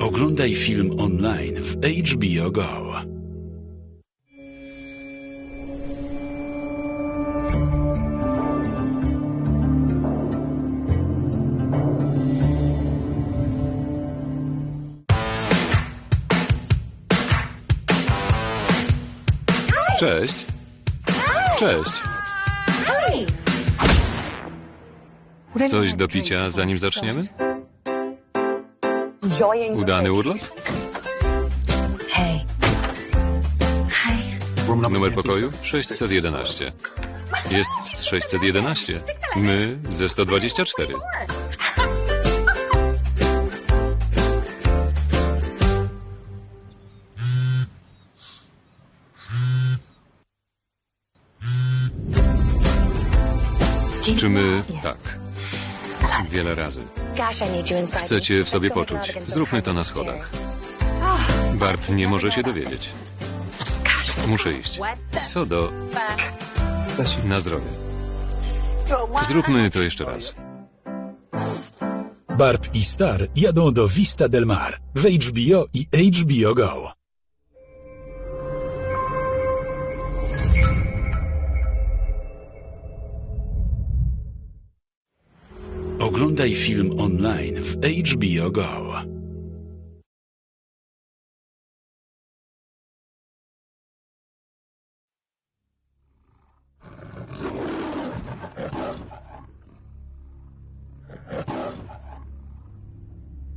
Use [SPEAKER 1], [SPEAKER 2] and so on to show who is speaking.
[SPEAKER 1] Oglądaj film online w HBO Go.
[SPEAKER 2] Cześć. Cześć. Coś do picia, zanim zaczniemy? Udany urlop? Numer pokoju 611. Jest z 611. My ze 124. Czy my... Tak. Wiele razy. Chcę cię w sobie poczuć. Zróbmy to na schodach. Barb nie może się dowiedzieć. Muszę iść. Co do... Na zdrowie. Zróbmy to jeszcze raz.
[SPEAKER 1] Barb i Star jadą do Vista del Mar w HBO i HBO Go. Oglądaj film online w HBO Go.